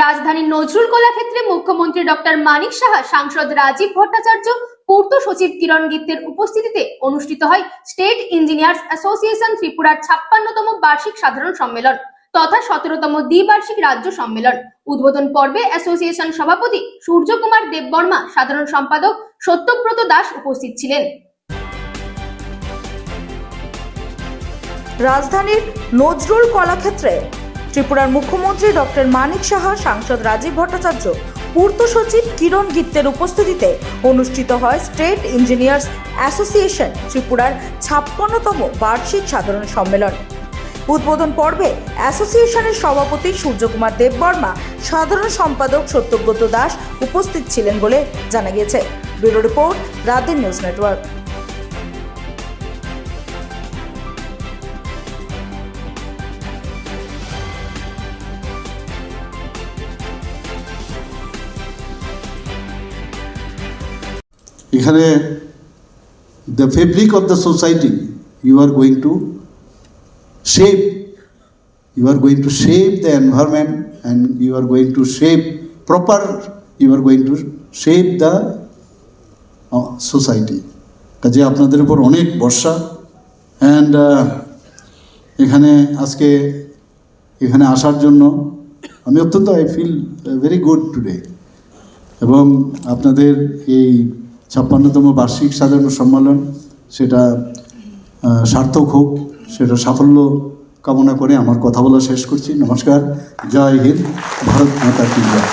রাজধানীর নজরুল কলাক্ষেত্রে মুখ্যমন্ত্রী ডক্টর মানিক সাহা, সাংসদ রাজীব ভট্টাচার্য, পূর্ত সচিব কিরণ গিত্তের উপস্থিতিতে অনুষ্ঠিত হয় স্টেট ইঞ্জিনিয়ার্স অ্যাসোসিয়েশন ত্রিপুরার ছাপ্পান্নতম বার্ষিক সাধারণ সম্মেলন তথা সতেরোতম দ্বিবার্ষিক রাজ্য সম্মেলন। উদ্বোধন পর্বে অ্যাসোসিয়েশন সভাপতি সূর্যকুমার দেববর্মা, সাধারণ সম্পাদক সত্যব্রত দাস উপস্থিত ছিলেন। রাজধানীর নজরুল কলাক্ষেত্রে ত্রিপুরার মুখ্যমন্ত্রী ডক্টর মানিক সাহা, সাংসদ রাজীব ভট্টাচার্য, পূর্ত সচিব কিরণ গিত্তের উপস্থিতিতে অনুষ্ঠিত হয় স্টেট ইঞ্জিনিয়ার্স অ্যাসোসিয়েশন, ত্রিপুরার ছাপ্পান্নতম বার্ষিক সাধারণ সম্মেলন। উদ্বোধন পর্বে অ্যাসোসিয়েশনের সভাপতি সূর্যকুমার দেববর্মা, সাধারণ সম্পাদক সত্যব্রত দাস উপস্থিত ছিলেন বলে জানা গিয়েছে। ব্যুরো রিপোর্ট রাতের নিউজ নেটওয়ার্ক। এখানে the fabric of the society you are going to shape you are going to shape the environment and you are going to shape proper you are going to shape the society কাজে আপনাদের উপর অনেক ভরসা। And এখানে আজকে, এখানে আসার জন্য আমি অত্যন্ত I feel very good today এবং আপনাদের এই ছাপ্পান্নতম বার্ষিক সাধারণ সম্মেলন, সেটা সার্থক হোক, সেটা সাফল্য কামনা করে আমার কথা বলা শেষ করছি। নমস্কার, জয় হিন্দ, ভারত মাতা কি জয়।